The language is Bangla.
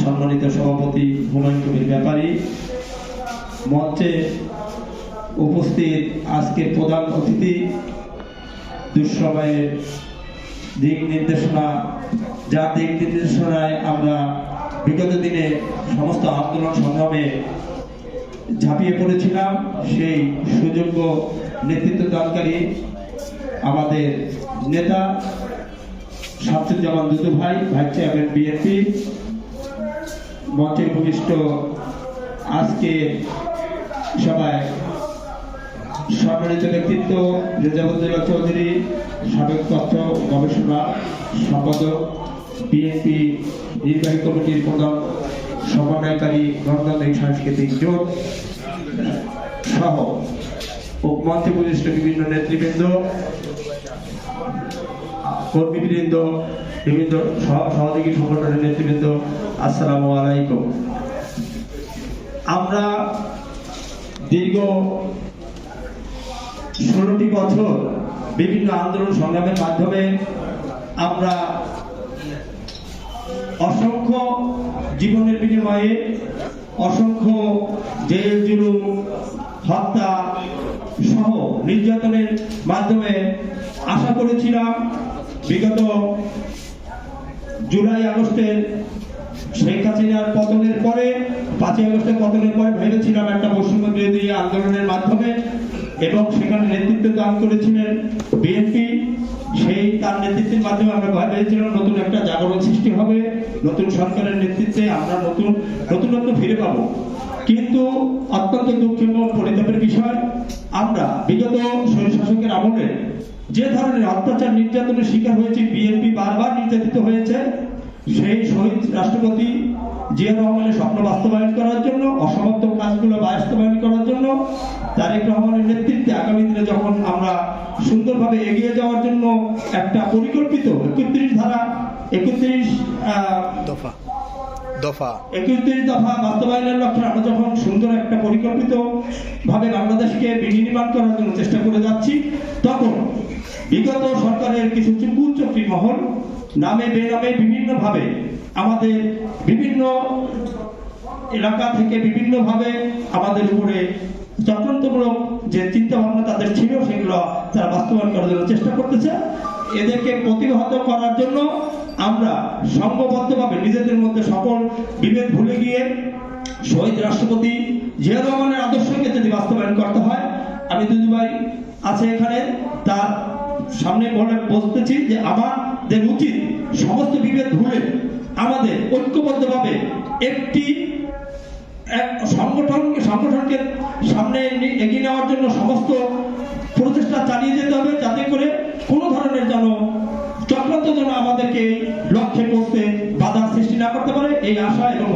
সম্মানিত সভাপতি, হুমায়ুন কবির ব্যাপারী, মঞ্চে উপস্থিত আজকে প্রধান অতিথি দুঃসময়ের দিক নির্দেশনা, যা দিক নির্দেশনায় আমরা বিগত দিনে সমস্ত আন্দোলন সংগ্রামে ঝাঁপিয়ে পড়েছিলাম, সেই সুযোগ্য নেতৃত্ব দানকারী আমাদের নেতা শামসুজ্জামান দুদু ভাই ভাইস চেয়ারম্যান বিএনপি। মঞ্চে উপবিষ্ট আজকে সবাই সম্মানিত ব্যক্তিত্ব রেজাবুদ্দৌলা চৌধুরী, সাবেক তথ্য গবেষণা সম্পাদক, বিএনপি নির্বাহী কমিটির প্রধান সমন্বয়কারী গণতান্ত্রিক সাংস্কৃতিক জোট সহ। মঞ্চে উপবিষ্ট বিভিন্ন নেতৃবৃন্দ কর্মীবৃন্দ, বিভিন্ন সহযোগী সংগঠনের নেতৃবৃন্দ, আসসালামু আলাইকুম। আমরা দীর্ঘ ষোলোটি বছর বিভিন্ন আন্দোলন সংগ্রামের মাধ্যমে আমরা অসংখ্য জীবনের বিনিময়ে অসংখ্য জেল, জুলুম, হত্যা সহ নির্যাতনের মাধ্যমে আশা করেছিলাম বিগত জুলাই আগস্টের শেখ হাসিনার পতনের পরে, পাঁচই আগস্টের পতনের পরে ভেবেছিলাম একটা পশ্চিম বিরোধী আন্দোলনের মাধ্যমে এবং সেখানে নেতৃত্ব দান করেছিলেন বিএনপি। সেই তার নেতৃত্বের মাধ্যমে আমরা ভেবেছিলাম নতুন একটা জাগরণ সৃষ্টি হবে, নতুন সরকারের নেতৃত্বে আমরা নতুন, নতুনত্ব ফিরে পাবো। কিন্তু অত্যন্ত দুঃখের এবং পরিতাপের বিষয়, আমরা বিগত স্বৈর শাসকের আমলে যে ধরনের অত্যাচার নির্যাতনের শিকার হয়েছে বিএনপি বারবার নির্যাতিত হয়েছে সেই শহীদ রাষ্ট্রপতি জিয়া রহমানের স্বপ্ন বাস্তবায়ন করার জন্য অসমাপ্ত কাজগুলো বাস্তবায়ন করার জন্য তারেক রহমানের নেতৃত্বে আগামী দিনে যখন আমরা সুন্দরভাবে এগিয়ে যাওয়ার জন্য একটা পরিকল্পিত একত্রিশ ধারা একত্রিশ দফা দফা। একত্রিশ দফা বাস্তবায়নের লক্ষ্যে আমরা যখন সুন্দর একটা পরিকল্পিত ভাবে বাংলাদেশকে বিনির্মাণ করার জন্য চেষ্টা করে যাচ্ছি তখন বিগত সরকারের কিছু কুচক্রী মহল নামে বেনামে বিভিন্ন ভাবে আমাদের বিভিন্ন এলাকা থেকে বিভিন্ন ভাবে আমাদের উপরে চক্রান্তমূলক যে চিন্তা ভাবনা তাদের ছিল, সেগুলো তারা বাস্তবায়ন করার জন্য চেষ্টা করতেছে। এদেরকে প্রতিহত করার জন্য আমরা সংঘবদ্ধভাবে নিজেদের মধ্যে সকল বিভেদ ভুলে গিয়ে শহীদ রাষ্ট্রপতি জিয়া রহমানের আদর্শকে যদি বাস্তবায়ন করতে হয়, আমি দুদুভাই আছে এখানে, তার সামনে বলে বলতেছি যে আমাদের উচিত সমস্ত বিভেদ ভুলে আমাদের ঐক্যবদ্ধভাবে একটি, এক সংগঠন সংগঠনকে সামনে এগিয়ে নেওয়ার জন্য সমস্ত প্রচেষ্টা চালিয়ে যেতে হবে, যাতে করে কোনো ধরনের যেন চক্রান্ত যেন আমাদেরকে